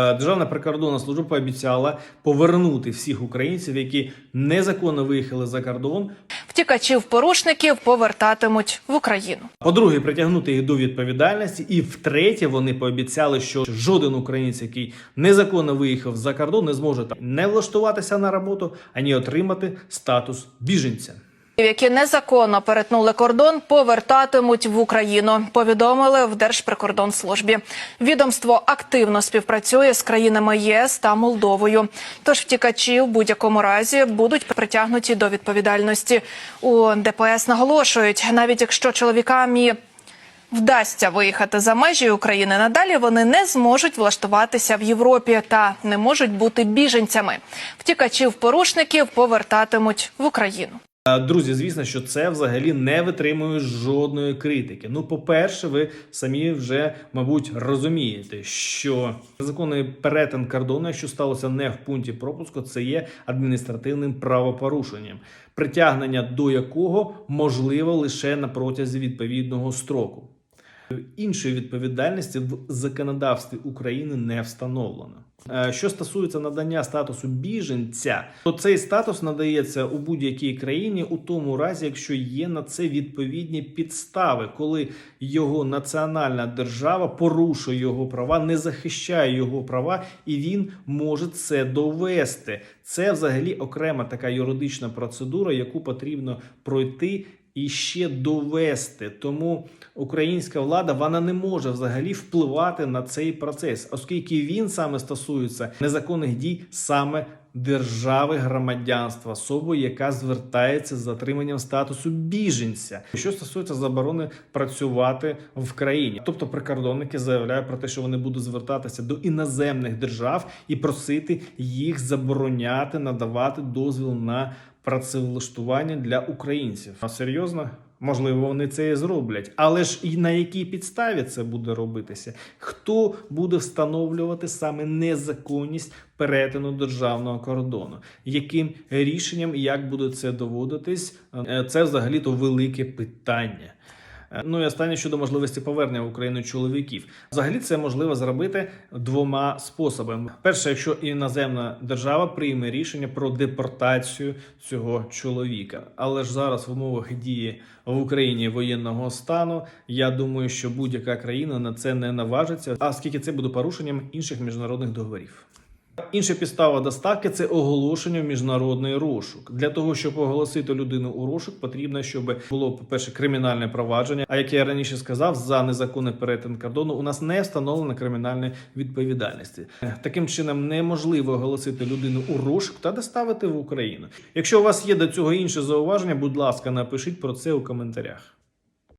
Е, Державна прикордонна служба пообіцяла повернути всіх українців, які незаконно виїхали за кордон. Втікачів-порушників повертатимуть в Україну. По-друге, притягнути їх до відповідальності. І втретє, вони пообіцяли, що жоден українець, який незаконно виїхав за кордон, не зможе там не влаштуватися на роботу, ані отримати статус біженця. Які незаконно перетнули кордон, повертатимуть в Україну. Повідомили в Держприкордонслужбі. Відомство активно співпрацює з країнами ЄС та Молдовою. Тож втікачі в будь-якому разі будуть притягнуті до відповідальності. У ДПС наголошують, навіть якщо чоловікам і вдасться виїхати за межі України, надалі вони не зможуть влаштуватися в Європі та не можуть бути біженцями. Втікачів-порушників повертатимуть в Україну. Е, Друзі, звісно, що це взагалі не витримує жодної критики. Ну, по-перше, ви самі вже, мабуть, розумієте, що незаконний перетин кордону, що сталося не в пункті пропуску, це є адміністративним правопорушенням, притягнення до якого можливо лише на протязі відповідного строку. Іншої відповідальності в законодавстві України не встановлено. Е, Що стосується надання статусу біженця, то цей статус надається у будь-якій країні у тому разі, якщо є на це відповідні підстави, коли його національна держава порушує його права, не захищає його права, і він може це довести. Це взагалі окрема така юридична процедура, яку потрібно пройти і ще довести. Тому українська влада вона не може взагалі впливати на цей процес, оскільки він саме стосується незаконних дій саме. Держави громадянства особи, яка звертається з затриманням статусу біженця, що стосується заборони працювати в країні, тобто прикордонники заявляють про те, що вони будуть звертатися до іноземних держав і просити їх забороняти надавати дозвіл на працевлаштування для українців. А серйозно? Можливо, вони це і зроблять, але ж і на якій підставі це буде робитися? Хто буде встановлювати саме незаконність перетину державного кордону? Яким рішенням і як буде це доводитись? Е, Це взагалі то велике питання. Ну і останнє щодо можливості повернення в Україну чоловіків. Взагалі це можливо зробити двома способами: перше, якщо іноземна держава прийме рішення про депортацію цього чоловіка. Але ж зараз в умовах дії в Україні воєнного стану, я думаю, що будь-яка країна на це не наважиться, а оскільки це буде порушенням інших міжнародних договорів. Інша підстава доставки це оголошення в міжнародний розшук. Для того щоб оголосити людину у розшук, потрібно, щоб було по перше кримінальне провадження. А як я раніше сказав, за незаконний перетин кордону у нас не встановлено кримінальної відповідальності. Таким чином неможливо оголосити людину у розшук та доставити в Україну. Якщо у вас є до цього інше зауваження, будь ласка, напишіть про це у коментарях.